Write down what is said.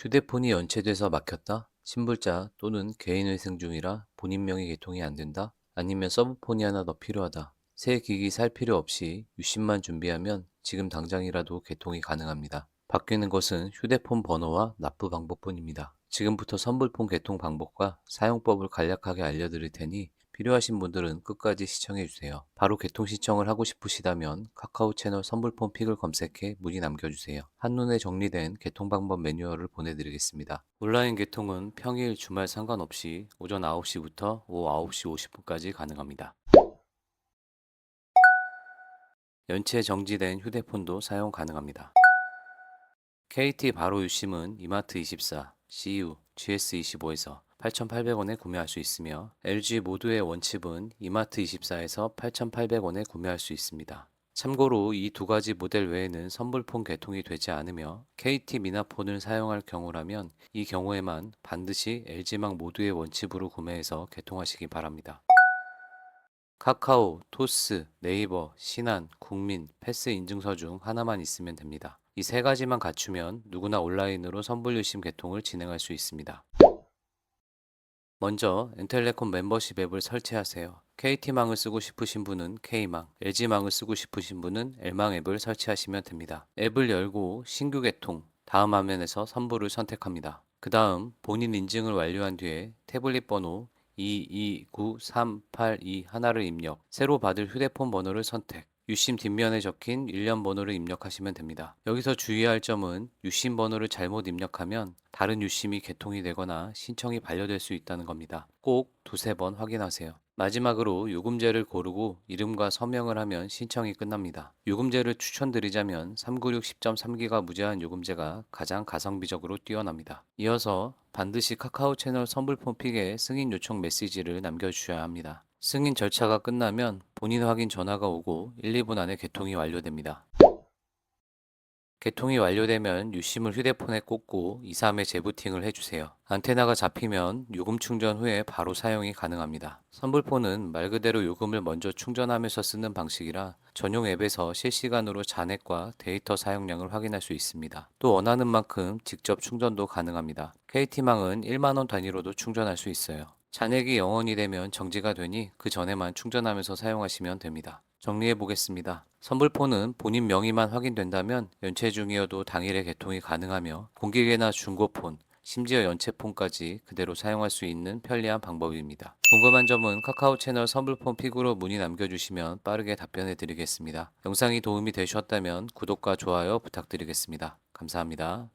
휴대폰이 연체돼서 막혔다? 신불자 또는 개인회생 중이라 본인 명의 개통이 안 된다? 아니면 서브폰이 하나 더 필요하다. 새 기기 살 필요 없이 유심만 준비하면 지금 당장이라도 개통이 가능합니다. 바뀌는 것은 휴대폰 번호와 납부 방법뿐입니다. 지금부터 선불폰 개통 방법과 사용법을 간략하게 알려드릴 테니 필요하신 분들은 끝까지 시청해주세요. 바로 개통 신청을 하고 싶으시다면 카카오 채널 선불폰 픽을 검색해 문의 남겨주세요. 한눈에 정리된 개통 방법 매뉴얼을 보내드리겠습니다. 온라인 개통은 평일, 주말 상관없이 오전 9시부터 오후 9시 50분까지 가능합니다. 연체 정지된 휴대폰도 사용 가능합니다. KT 바로 유심은 이마트24, CU, GS25에서 8,800원에 구매할 수 있으며 LG 모두의 원칩은 이마트24에서 8,800원에 구매할 수 있습니다. 참고로 이 두 가지 모델 외에는 선불폰 개통이 되지 않으며 KT 미나폰을 사용할 경우라면 이 경우에만 반드시 LG망 모두의 원칩으로 구매해서 개통하시기 바랍니다. 카카오, 토스, 네이버, 신한, 국민, 패스 인증서 중 하나만 있으면 됩니다. 이 세 가지만 갖추면 누구나 온라인으로 선불 유심 개통을 진행할 수 있습니다. 먼저 엔텔레콤 멤버십 앱을 설치하세요. KT망을 쓰고 싶으신 분은 K망, LG망을 쓰고 싶으신 분은 L망 앱을 설치하시면 됩니다. 앱을 열고 신규 개통, 다음 화면에서 선불을 선택합니다. 그 다음 본인 인증을 완료한 뒤에 태블릿 번호 229382 하나를 입력, 새로 받을 휴대폰 번호를 선택, 유심 뒷면에 적힌 일련 번호를 입력하시면 됩니다. 여기서 주의할 점은 유심 번호를 잘못 입력하면 다른 유심이 개통이 되거나 신청이 반려될 수 있다는 겁니다. 꼭 두세 번 확인하세요. 마지막으로 요금제를 고르고 이름과 서명을 하면 신청이 끝납니다. 요금제를 추천드리자면 396 10.3기가 무제한 요금제가 가장 가성비적으로 뛰어납니다. 이어서 반드시 카카오 채널 선불폰 픽에 승인 요청 메시지를 남겨주셔야 합니다. 승인 절차가 끝나면 본인 확인 전화가 오고 1, 2분 안에 개통이 완료됩니다. 개통이 완료되면 유심을 휴대폰에 꽂고 2, 3회 재부팅을 해주세요. 안테나가 잡히면 요금 충전 후에 바로 사용이 가능합니다. 선불폰은 말 그대로 요금을 먼저 충전하면서 쓰는 방식이라 전용 앱에서 실시간으로 잔액과 데이터 사용량을 확인할 수 있습니다. 또 원하는 만큼 직접 충전도 가능합니다. KT망은 1만원 단위로도 충전할 수 있어요. 잔액이 0원이 되면 정지가 되니 그 전에만 충전하면서 사용하시면 됩니다. 정리해 보겠습니다. 선불폰은 본인 명의만 확인된다면 연체 중이어도 당일에 개통이 가능하며 공기계나 중고폰, 심지어 연체폰까지 그대로 사용할 수 있는 편리한 방법입니다. 궁금한 점은 카카오 채널 선불폰 픽으로 문의 남겨주시면 빠르게 답변해 드리겠습니다. 영상이 도움이 되셨다면 구독과 좋아요 부탁드리겠습니다. 감사합니다.